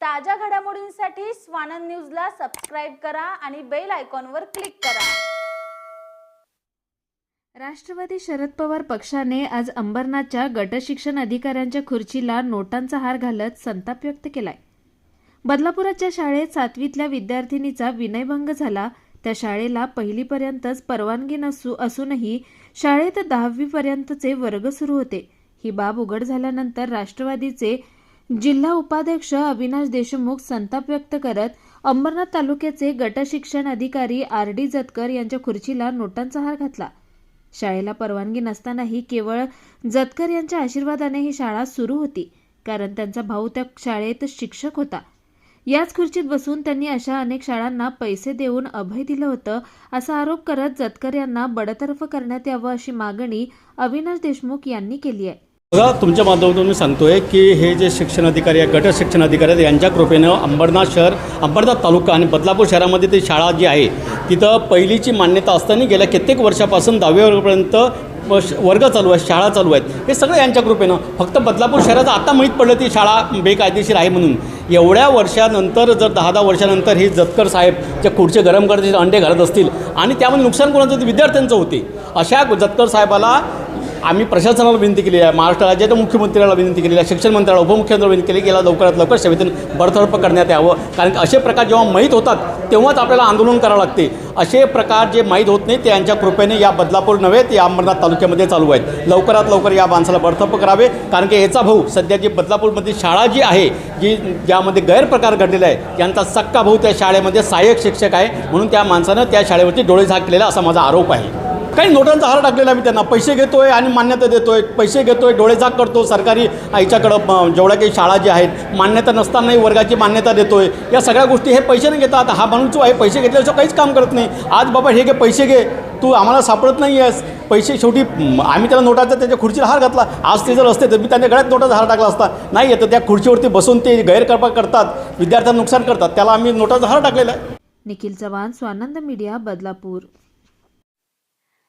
ताज्या घडामोडींसाठी स्वानंद न्यूजला सबस्क्राईब करा आणि बेल आयकॉनवर क्लिक करा. राष्ट्रवादी शरद पवार पक्षाने आज अंबरनाथच्या गटशिक्षण अधिकाऱ्यांच्या खुर्चीला नोटांचा हार घालत संताप व्यक्त केलाय. बदलापुराच्या शाळेत सातवीतल्या विद्यार्थिनीचा विनयभंग झाला. त्या शाळेला पहिलीपर्यंतच परवानगी नसू असूनही शाळेत दहावीपर्यंतचे वर्ग सुरू होते. ही बाब उघड झाल्यानंतर राष्ट्रवादीचे जिल्हा उपाध्यक्ष अविनाश देशमुख संताप व्यक्त करत अंबरनाथ तालुक्याचे गटशिक्षण अधिकारी आर डी जतकर यांच्या खुर्चीला नोटांचा हार घातला. शाळेला परवानगी नसतानाही केवळ जतकर यांच्या आशीर्वादाने ही शाळा सुरू होती कारण त्यांचा भाऊ त्या शाळेत शिक्षक होता. याच खुर्चीत बसून त्यांनी अशा अनेक शाळांना पैसे देऊन अभय दिलं होतं असा आरोप करत जतकर यांना बडतर्फ करण्यात यावं अशी मागणी अविनाश देशमुख यांनी केली आहे. बघा तुमच्या माध्यमातून मी सांगतोय की हे जे शिक्षण अधिकारी आहे गट शिक्षण अधिकारी आहेत यांच्या कृपेनं अंबरनाथ शहर अंबरनाथ तालुका आणि बदलापूर शहरामध्ये ती शाळा जी आहे तिथं पहिलीची मान्यता असताना गेल्या कित्येक वर्षापासून दहावी वर्गापर्यंत श- वर्ग चालू आहे शाळा चालू आहेत. हे सगळं यांच्या कृपेनं. फक्त बदलापूर शहराचं आता माहीत पडलं ती शाळा बेकायदेशीर आहे म्हणून. एवढ्या वर्षानंतर जर दहा दहा वर्षानंतर हे जतकर साहेब जे खुर्चे गरम करत अंडे घालत असतील आणि त्यामध्ये नुकसान कोणाचं विद्यार्थ्यांचं होते. अशा जतकर साहेबाला आम्ही प्रशासनाला विनंती केली आहे महाराष्ट्र राज्याच्या मुख्यमंत्र्याला विनंती केली आहे शिक्षण मंत्र्याला उपमुख्यमंत्र्याला विनंती केली गेला लवकरात लवकर सेवेतून बडतर्फ करण्यात यावं. कारण की असे प्रकार जेव्हा माहीत होतात तेव्हाच आपल्याला आंदोलन करावं लागते. असे प्रकार जे माहीत होत नाही ते यांच्या कृपेने या बदलापूर नव्हे ते अंबरनाथ तालुक्यामध्ये चालू आहेत. लवकरात लवकर या माणसाला बडतर्फ करावे. कारण की याचा भाऊ सध्या जी बदलापूरमध्ये शाळा जी आहे जी ज्यामध्ये गैरप्रकार घडलेला आहे त्यांचा सक्का भाऊ त्या शाळेमध्ये सहाय्यक शिक्षक आहे. म्हणून त्या माणसानं त्या शाळेवरती डोळे झाक केलेला असा माझा आरोप आहे. काही नोटांचा हार टाकलेला मी त्यांना. पैसे घेतोय आणि मान्यता देतोय. पैसे घेतोय डोळेझाक करतो. सरकारी याच्याकडं जेवढ्या काही शाळा ज्या आहेत मान्यता नसतानाही वर्गाची मान्यता देतोय. या सगळ्या गोष्टी हे पैसे नाही घेतात. हा माणूस जो आहे पैसे घेतल्याशिवाय काहीच काम करत नाही. आज बाबा हे घे पैसे घे. तू आम्हाला सापडत नाही आहेस. पैसे शेवटी आम्ही त्याला नोटाचा त्याच्या खुर्चीला हार घातला. आज ते जर असते तर मी त्यांच्या गळ्यात नोटाचा हार टाकला असता. नाही येतं त्या खुर्चीवरती बसून ते गैरकर्पा करतात. विद्यार्थ्यांना नुकसान करतात. त्याला आम्ही नोटाचा हार टाकलेला आहे. निखिल चव्हाण स्वानंद मीडिया बदलापूर.